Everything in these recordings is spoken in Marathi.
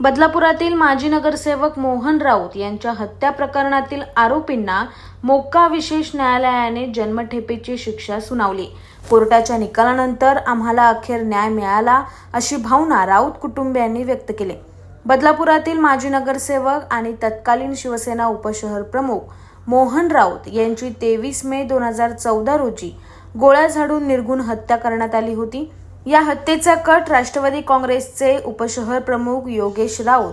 बदलापुरातील माजी नगरसेवक मोहन राऊत यांच्या हत्या प्रकरणातील आरोपींना मोक्का विशेष न्यायालयाने जन्मठेपेची शिक्षा सुनावली. कोर्टाच्या निकालानंतर आम्हाला अखेर न्याय मिळाला अशी भावना राऊत कुटुंबियांनी व्यक्त केली. बदलापुरातील माजी नगरसेवक आणि तत्कालीन शिवसेना उपशहर प्रमुख मोहन राऊत यांची तेवीस मे दोन हजार चौदा रोजी गोळ्या झाडून निर्गुण हत्या करण्यात आली होती. या हत्येचा कट राष्ट्रवादी काँग्रेसचे उपशहर प्रमुख योगेश राऊत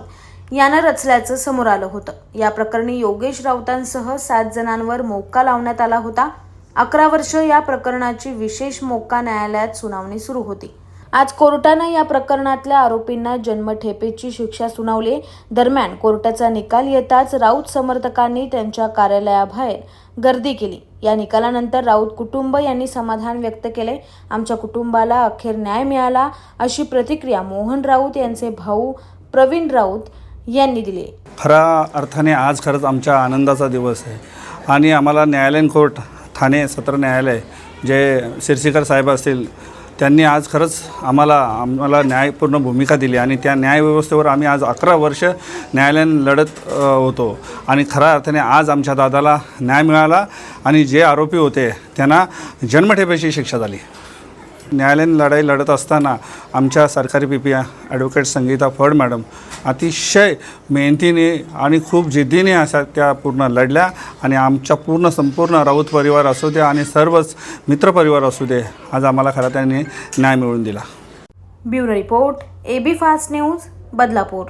यानं रचल्याचं समोर आलं होतं. या प्रकरणी योगेश राऊतांसह सात जणांवर मोक्का लावण्यात आला होता. अकरा वर्ष या प्रकरणाची विशेष मोक्का न्यायालयात सुनावणी सुरू होती. आज कोर्टानं या प्रकरणातल्या आरोपींना जन्मठेपेची शिक्षा सुनावली. दरम्यान कोर्टाचा निकाल येताच राऊत समर्थकांनी त्यांच्या कार्यालयाबाहेर गर्दी केली. या निकालानंतर राऊत कुटुंब यांनी समाधान व्यक्त केले. आमच्या कुटुंबाला अखेर न्याय मिळाला अशी प्रतिक्रिया मोहन राऊत यांचे भाऊ प्रवीण राऊत यांनी दिली. खऱ्या अर्थाने आज खरंच आमच्या आनंदाचा दिवस आहे. आणि आम्हाला न्यायालयीन कोर्ट ठाणे सत्र न्यायालय जे शिरसीकर साहेब असतील त्यांनी आज खरंच आम्हाला आम्हाला न्यायपूर्ण भूमिका दिली आणि त्या न्यायव्यवस्थेवर आम्ही आज अकरा वर्ष न्यायालयीन लढत होतो. आणि खऱ्या अर्थाने आज आमच्या दादाला न्याय मिळाला आणि जे आरोपी होते त्यांना जन्मठेपेची शिक्षा झाली. न्यायालयीन लढाई लढत असताना आमच्या सरकारी P P advocate Sangeeta Phad madam अतिशय मेहनतीने आणि खूप जिद्दीने अशा त्या पूर्ण लढल्या आणि आमच्या पूर्ण संपूर्ण राऊत परिवार असू दे आणि सर्वच मित्रपरिवार असू दे आज आम्हाला खरा त्यांनी न्याय मिळवून दिला. Bureau report B fast news Badlapur.